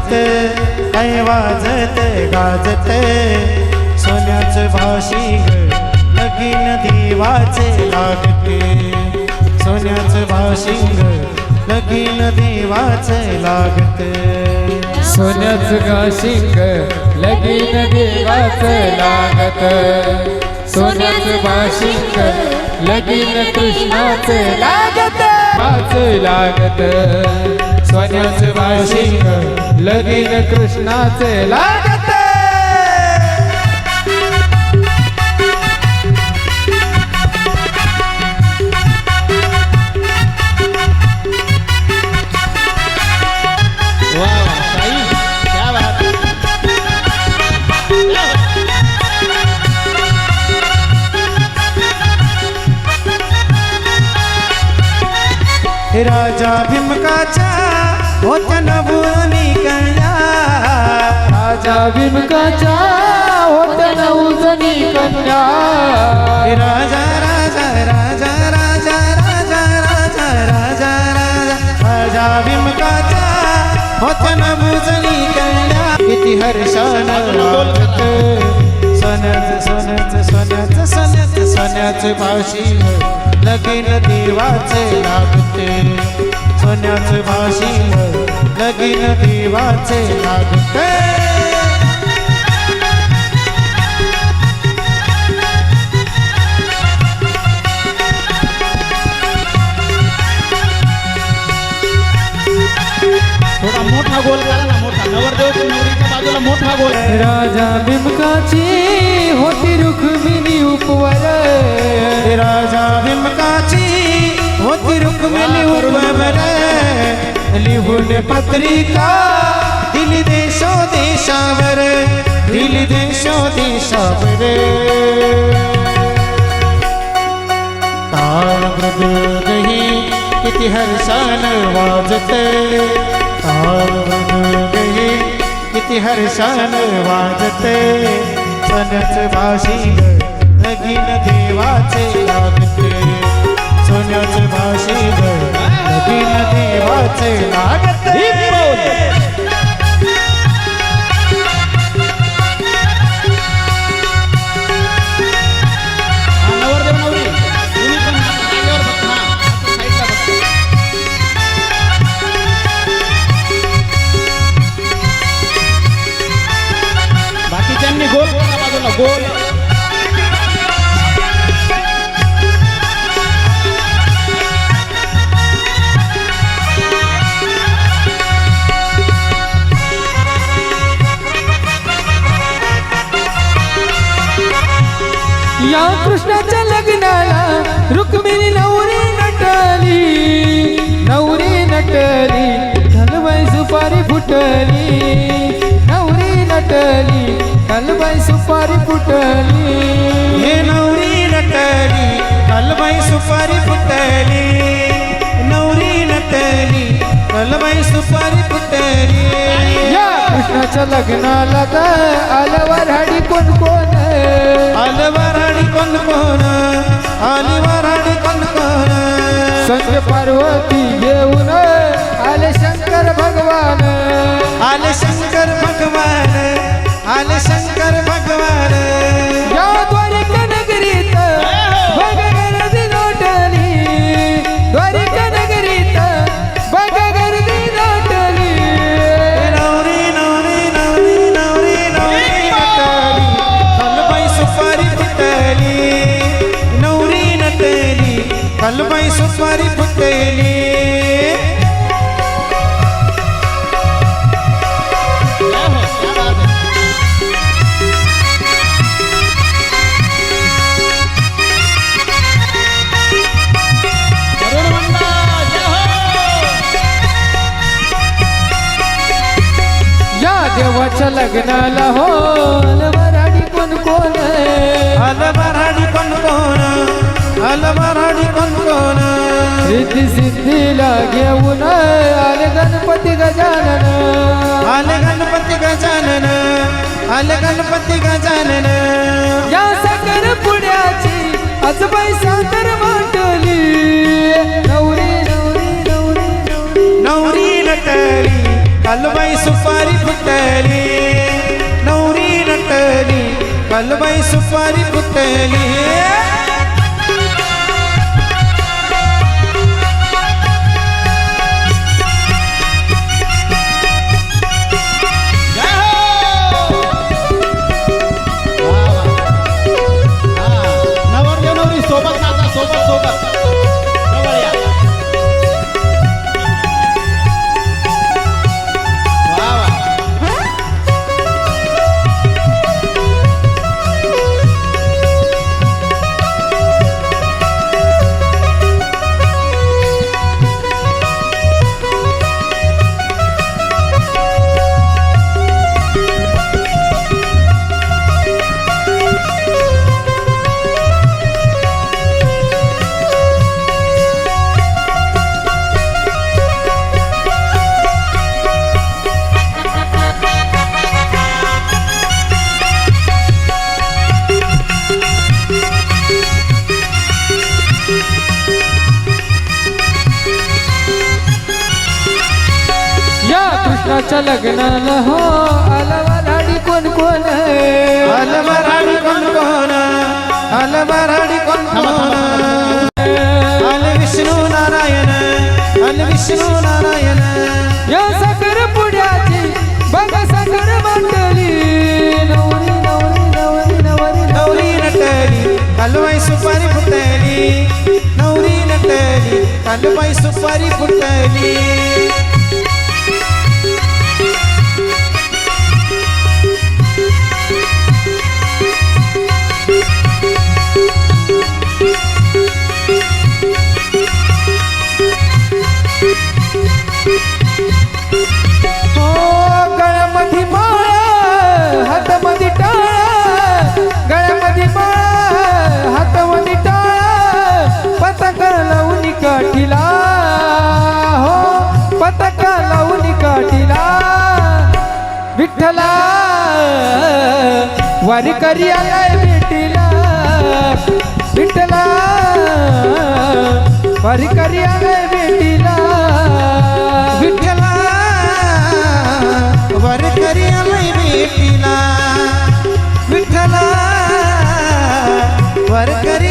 वाजत ऐ वाजत गाजत. सोन्याच भाषी लगीन देवाचे लागते. सोन्याच भाशिंग लगीन देवाचे लागते. सोन्याच गाशिंग लगीन देवाचे लागत. सोन्याच बाशिंग लगीन कृष्णाचे लागत. लागत. सोन्याचं बाशिंग लगीन कृष्णाचे लाड. राजा भीमकाच्या होत्या नभुनी कन्या राजा भीमकाच्या होत्या नऊजणी कन्या राजा राजा राजा राजा राजा राजा राजा राजा. राजा भीमकाच्या होत्या नभुजनी कन्या किती हर्षान सोन्याचं सोन्याचं सोन्याचं सोन्याचं सोन्याचं भाशी लगीन देवाचे लागते. सोन्याचं भाशी लगीन देवाचे लागते. थोडा मोठा गोल करा ना मोठा. नवरदेव नवरीच्या बाजूला मोठा गोल. राजा भीमकाची होती रुक्मिणी. रूपवर राजा भीमकाची होती रुक्मिणी उपवर लिहून पत्रिका दिली देशो देशावर। दिली देशो देशावर। काल मृदही किती हर्षान वाजते। काल मृदही किती हर्षान वाजते। सनच भाषी लगीन देवाचे लागते सोन्याचे भाषे लगीन देवाचे लागते लग्नाला रुक्मिणी नवरी नटली नवरी नटली हलवाई सुपारी फुटली. नवरी नटली हलवाई सुपारी फुटली. हे नवरी नटली कलबाई सुपारी फुटली. नवरी नटली कलबाई सुपारी फुटली. या कृष्णाच्या लग्नाला तर आल्यावर हाडी कोण कोण? आलवराडी कोण कोण? आणि वरण कंकण संग पार्वती देऊ या देवाच्या लग्नाला हो मराठी कोण कोण? आल मराठी कोण कोण? आल मराठी कोण कोण? रिद्धी सिद्धीला घेऊन आले गणपती गजानन. आले गणपती गजानन. आले गणपती गजानन. या साखर पुण्याची आजबाई साखर वाटली नवरी नवरी नवरी नवरी. नवरी नटली कालबाई सुपारी काल बाई सुपारी लग्नाला हो वऱ्हाडी कोण कोण आल मराठी कोण कोण आल मराठी कोण कोण आल विष्णू नारायण आल विष्णू नारायण. या साखर पुण्याची बघ साखर मंडळी. नवरी नवरी नवरी नवरी नवरी. नटली कालबाई सुपारी फुटली. नवरी नटली कालबाई सुपारी फुटली. वारी करिया आलाय भेटीला. विठ्ठला वारी करी आलाय भेटीला विठ्ठला वरकरी आलाय भेटीला. विठ्ठला वरकरी